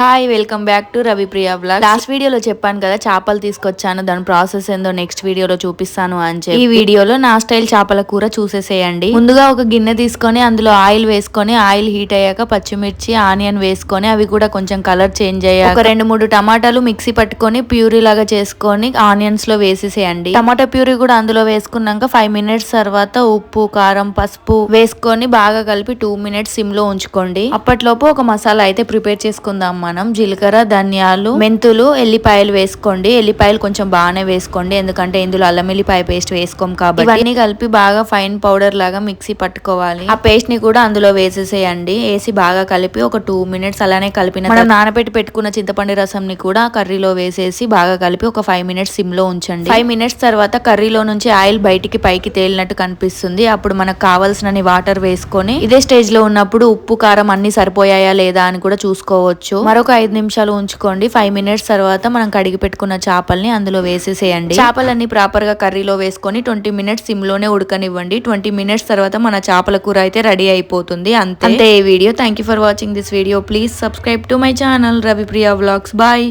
Hi welcome back to Ravipriya blog last వీడియోలో చెప్పాను కదా చేపలు తీసుకొచ్చాను దాని ప్రాసెస్ ఏందో నెక్స్ట్ వీడియోలో చూపిస్తాను అని చెప్పి. ఈ వీడియోలో నా స్టైల్ చేపల కూర చూసేసేయండి. ముందుగా ఒక గిన్నె తీసుకొని అందులో ఆయిల్ వేసుకొని ఆయిల్ హీట్ అయ్యాక పచ్చిమిర్చి ఆనియన్ వేసుకొని అవి కూడా కొంచెం కలర్ చేంజ్ అయ్యాక ఒక రెండు మూడు టమాటాలు మిక్సీ పట్టుకొని ప్యూరీ లాగా చేసుకొని ఆనియన్స్లో వేసేసేయండి. టమాటా ప్యూరీ కూడా అందులో వేసుకున్నాక ఫైవ్ మినిట్స్ తర్వాత ఉప్పు కారం పసుపు వేసుకొని బాగా కలిపి టూ మినిట్స్ సిమ్లో ఉంచుకోండి. అప్పట్లోపు ఒక మసాలా అయితే ప్రిపేర్ చేసుకుందాం మనం జీలకర్ర ధనియాలు మెంతులు ఎల్లిపాయలు వేసుకోండి. ఎల్లిపాయలు కొంచెం బాగానే వేసుకోండి. ఎందుకంటే ఇందులో అల్లం ఎల్లిపాయ పేస్ట్ వేసుకోం కాబట్టి. ఇవన్నీ కలిపి బాగా ఫైన్ పౌడర్ లాగా మిక్సీ పట్టుకోవాలి. ఆ పేస్ట్ని కూడా అందులో వేసేసేయండి. వేసి బాగా కలిపి ఒక టూ మినిట్స్ అలానే కలిపిన మనం నానబెట్టి పెట్టుకున్న చింతపండు రసం ని కూడా కర్రీలో వేసేసి బాగా కలిపి ఒక ఫైవ్ మినిట్స్ సిమ్లో ఉంచండి. ఫైవ్ మినిట్స్ తర్వాత కర్రీలో నుంచి ఆయిల్ బయటికి పైకి తేలినట్టు కనిపిస్తుంది. అప్పుడు మనకు కావాల్సినన్ని వాటర్ వేసుకొని ఇదే స్టేజ్లో ఉన్నప్పుడు ఉప్పు కారం అన్ని సరిపోయాయా లేదా అని కూడా చూసుకోవచ్చు. మరొక ఐదు నిమిషాలు ఉంచుకోండి. ఫైవ్ మినిట్స్ తర్వాత మనం కడిగి పెట్టుకున్న చేపల్ని అందులో వేసేసేయండి. చేపలన్నీ ప్రాపర్గా కర్రీలో వేసుకొని ట్వంటీ మినిట్స్ సిమ్లోనే ఉడకనివ్వండి. ట్వంటీ మినిట్స్ తర్వాత మన చేపల కూర అయితే రెడీ అయిపోతుంది. అంతే. ఈ video. Thank you for watching this video please subscribe to my channel Ravipriya vlogs bye